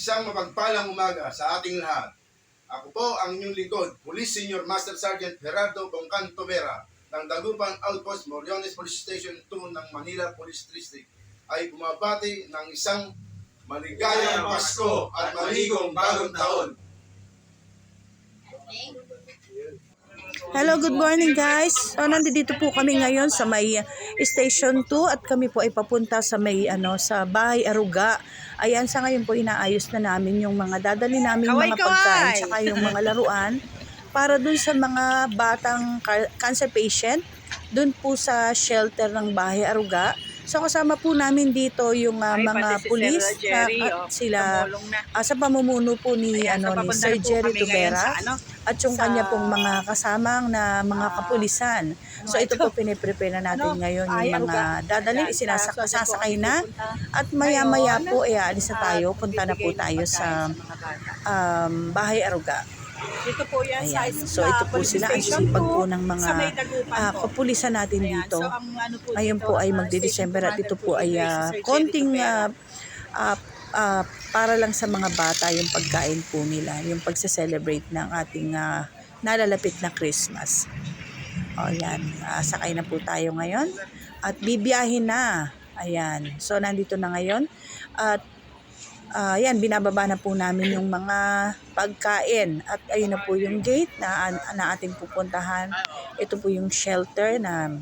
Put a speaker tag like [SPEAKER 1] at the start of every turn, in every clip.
[SPEAKER 1] Isang mapagpalang umaga sa ating lahat. Ako po ang inyong lingkod, Police Senior Master Sergeant Gerardo Bongcanto Vera ng Dagupan Outpost Moriones Police Station 2 ng Manila Police District ay bumabati ng isang maligayang Pasko at maligong bagong taon.
[SPEAKER 2] Hello, good morning guys. So, nandito po kami ngayon sa may uh, Station 2 at kami po ay papunta sa may ano sa Bahay Aruga. Ayan, sa ngayon po inaayos na namin yung mga dadali namin
[SPEAKER 3] Kaway,
[SPEAKER 2] mga
[SPEAKER 3] kaway!
[SPEAKER 2] pagkain tsaka yung mga laruan para dun sa mga batang ca- cancer patient dun po sa shelter ng Bahay Aruga. So kasama po namin dito yung uh,
[SPEAKER 3] Ay,
[SPEAKER 2] mga
[SPEAKER 3] si
[SPEAKER 2] pulis
[SPEAKER 3] Sir Jerry,
[SPEAKER 2] na, at
[SPEAKER 3] oh,
[SPEAKER 2] sila
[SPEAKER 3] na.
[SPEAKER 2] ah, sa pamumuno po ni
[SPEAKER 3] Ayan,
[SPEAKER 2] ano ni Sir Jerry Tubera
[SPEAKER 3] ano,
[SPEAKER 2] at yung
[SPEAKER 3] sa-
[SPEAKER 2] kanya pong mga kasamang na mga
[SPEAKER 3] Ah,
[SPEAKER 2] kapulisan. So
[SPEAKER 3] ano
[SPEAKER 2] ito po piniprepare na natin
[SPEAKER 3] Ano?
[SPEAKER 2] ngayon
[SPEAKER 3] Ay,
[SPEAKER 2] yung
[SPEAKER 3] ano
[SPEAKER 2] mga dadalhin, isinasak, sasakay na at maya-maya
[SPEAKER 3] Ngayon,
[SPEAKER 2] po eh aalis na tayo, punta na po tayo sa um, Bahay Aruga.
[SPEAKER 3] Dito po yan sa
[SPEAKER 2] Ayan.
[SPEAKER 3] is-
[SPEAKER 2] So ito po sila ang sipag
[SPEAKER 3] po,
[SPEAKER 2] ng mga
[SPEAKER 3] sa po.
[SPEAKER 2] kapulisan natin
[SPEAKER 3] Ayan,
[SPEAKER 2] dito.
[SPEAKER 3] so ang ano po
[SPEAKER 2] Ngayon
[SPEAKER 3] dito,
[SPEAKER 2] po ay
[SPEAKER 3] ah,
[SPEAKER 2] magdi-December at ito po ay
[SPEAKER 3] Jerry
[SPEAKER 2] konting ah, ah, ah, para lang sa mga bata yung pagkain po nila, yung pagse-celebrate ng ating ah, nalalapit na Christmas. O yan, ah, sakay na po tayo ngayon at bibiyahin na. Ayan, so nandito na ngayon at ah, yan, binababa na po namin yung mga pagkain at ayun na po yung gate na, na ating pupuntahan. Ito po yung shelter na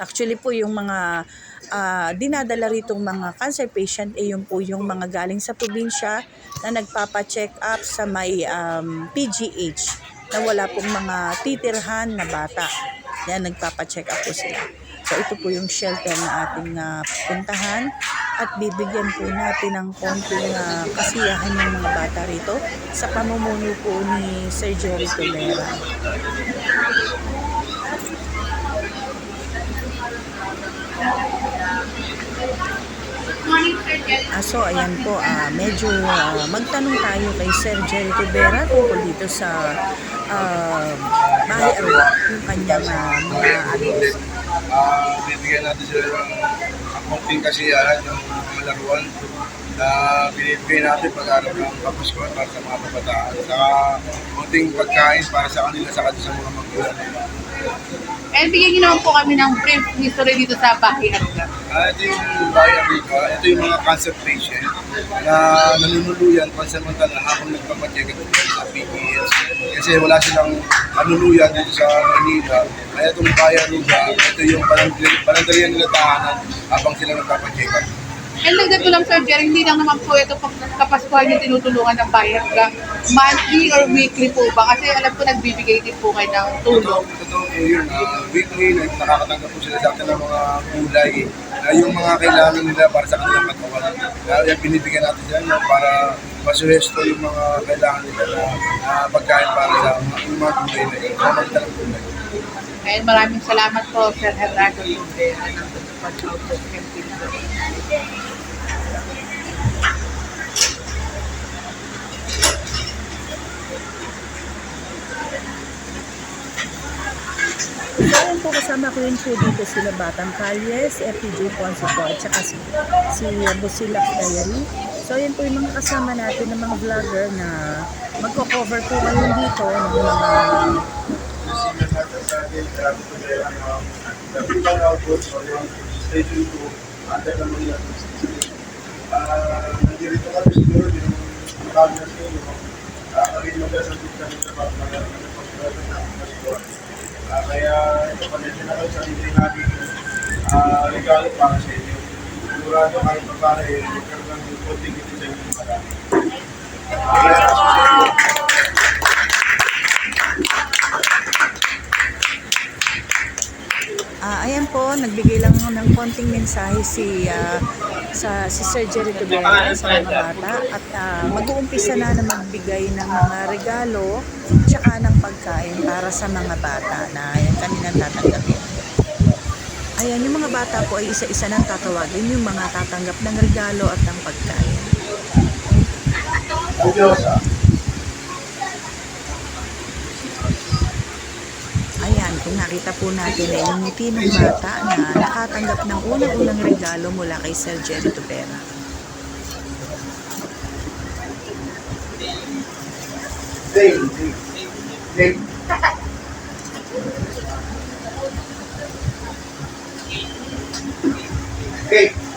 [SPEAKER 2] Actually po yung mga ah, dinadala ritong mga cancer patient eh yun po yung mga galing sa probinsya na nagpapa-check up sa may um, PGH na wala pong mga titirhan na bata. Yan, nagpapa-check up po sila. So ito po yung shelter na ating ah, puntahan at bibigyan po natin ng konting ah, kasiyahan ng mga bata rito sa pamumuno po ni Sir Jerry Tolera. Ah, so, ayan po, ah, medyo ah, magtanong tayo kay Sir Jerry Rivera tungkol dito sa uh, Bahay Aruba, yung kanyang ah, mga address.
[SPEAKER 1] Ah, bibigyan natin sila ng konting kasiyahan ng mga laruan na binibigay natin pag-araw ng kapaskuhan para sa mga kabataan. Saka konting pagkain para sa kanila sa sa mga magulang.
[SPEAKER 4] And bigyan niyo naman po kami ng brief history dito sa Bahay Aruga.
[SPEAKER 1] Ah, ito yung Bahay Aruga, ito yung mga cancer patient na nanunuluyan pansamantala habang nagpapacheck up sa PPS. Kasi wala silang nanuluyan dito sa Manila. Kaya itong Bahay Aruga, ito yung panandali- panandalian nila tahanan habang sila nagpapacheck up.
[SPEAKER 4] And dagdag ko lang Sir Jerry, hindi lang naman po ito pag kapaskuhan yung tinutulungan ng Bahay Aruga. Monthly or weekly po ba? Kasi alam ko nagbibigay din po kayo ng tulong.
[SPEAKER 1] Totoo, po yun. ah, weekly, nakakatanggap po sila sa akin ng mga gulay na yung mga kailangan nila para sa kanilang katawan. Kaya binibigyan natin sila yun para masuhesto yung mga kailangan nila na ah, pagkain para sa mga, yung mga gulay na yun. Mga magdalang gulay.
[SPEAKER 4] And maraming salamat po Sir Gerardo Tubera ng Pag-Outpost Campaign.
[SPEAKER 2] So, ayan po kasama ko yun po dito sila Batang Calles, FPJ Ponce po, at saka si, si Busilak Diary. So, ayan po yung mga kasama natin ng mga vlogger na magko-cover po ngayon dito ng mga
[SPEAKER 1] Senior Master Sergeant Gerardo Tubera ng Dapitan Outpost Orion Station 2 under the Manila District. Ah, nandito kami siguro yung marami na sa inyo. Ah, kami magsasagot kami sa mga mga pagkakas na Ah, kaya ito pansin na kayo sa libre natin ah, regalo para sa inyo. Sigurado kahit pa para eh, magkaroon ng konting kita sa inyo marami.
[SPEAKER 2] Ah, ayan po, nagbigay lang ng konting mensahe si ah, sa si Sir Jerry Tubera sa mga bata at ah, mag-uumpisa na na magbigay ng mga regalo tsaka ng pagkain para sa mga bata na yan kanilang tatanggapin. Ayan, yung mga bata po ay isa-isa nang tatawagin yung mga tatanggap ng regalo at ng pagkain. Nakita po natin na yung ng bata na nakatanggap ng unang-unang regalo mula kay Sir Jerry Tubera.
[SPEAKER 1] Okay.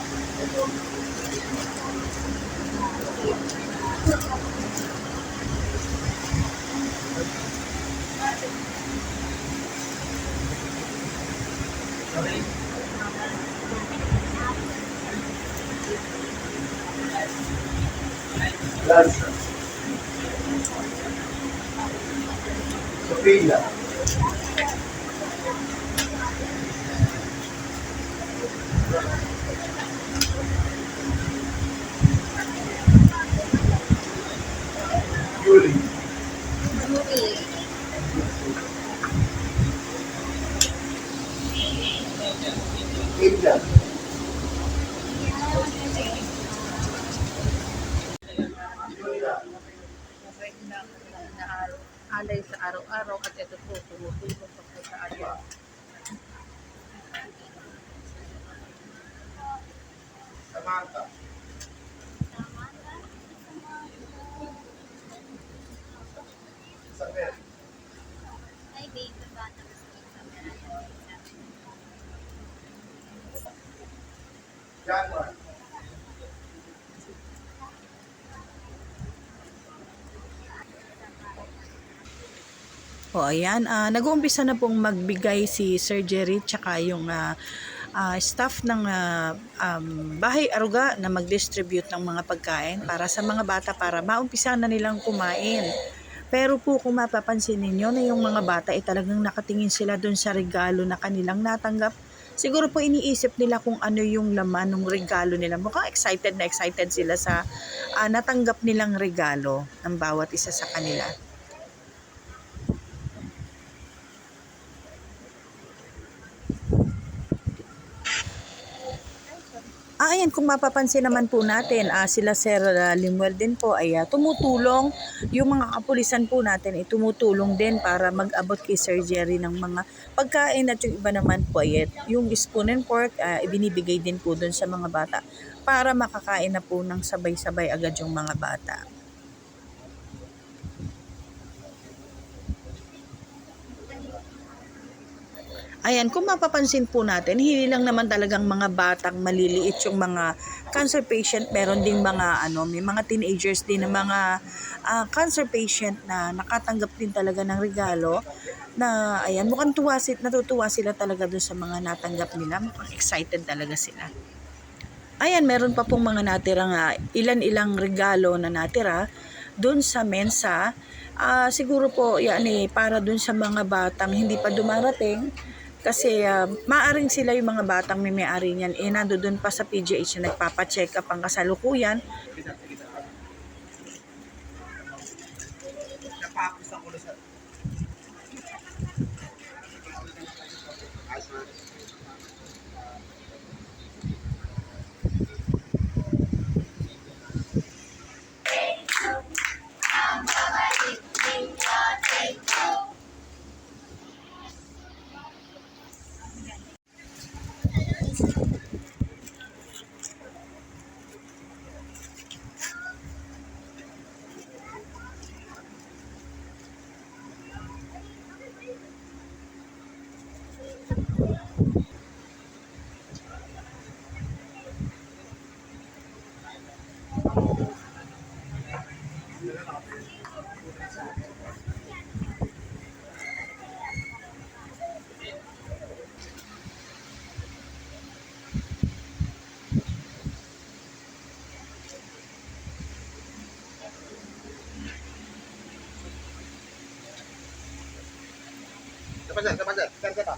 [SPEAKER 1] Lanza. Sofia.
[SPEAKER 4] Na alay sa araw-araw at ito po tumutulong po sa atin.
[SPEAKER 1] Samantha. Isabel.
[SPEAKER 5] Ay, babe, bata mas
[SPEAKER 1] January.
[SPEAKER 2] O ayan, ah, nag-uumpisa na pong magbigay si Sir Jerry tsaka yung ah, ah, staff ng ah, um, Bahay Aruga na mag-distribute ng mga pagkain para sa mga bata para maumpisa na nilang kumain. Pero po kung mapapansin ninyo na yung mga bata ay talagang nakatingin sila dun sa regalo na kanilang natanggap. Siguro po iniisip nila kung ano yung laman ng regalo nila. Mukhang excited na excited sila sa ah, natanggap nilang regalo ng bawat isa sa kanila. Kung mapapansin naman po natin, ah, sila Sir ah, Limuel din po ay ah, tumutulong. Yung mga kapulisan po natin ay tumutulong din para mag-abot kay Sir Jerry ng mga pagkain at yung iba naman po ay eh, yung spoon and fork, ah, ibinibigay din po dun sa mga bata para makakain na po ng sabay-sabay agad yung mga bata. Ayan, kung mapapansin po natin, hindi lang naman talagang mga batang maliliit yung mga cancer patient. Meron ding mga, ano, may mga teenagers din na mga ah, cancer patient na nakatanggap din talaga ng regalo na, ayan, mukhang tuwa, si- natutuwa sila talaga doon sa mga natanggap nila. Mukhang excited talaga sila. Ayan, meron pa pong mga natirang ah, ilan-ilang regalo na natira doon sa mensa. Ah, siguro po yan eh, para doon sa mga batang hindi pa dumarating. Kasi ah, maaring sila yung mga batang may may-ari niyan. Eh, nando doon pa sa PGH na nagpapacheck up ang kasalukuyan.
[SPEAKER 1] 慢点再慢点
[SPEAKER 5] 再再打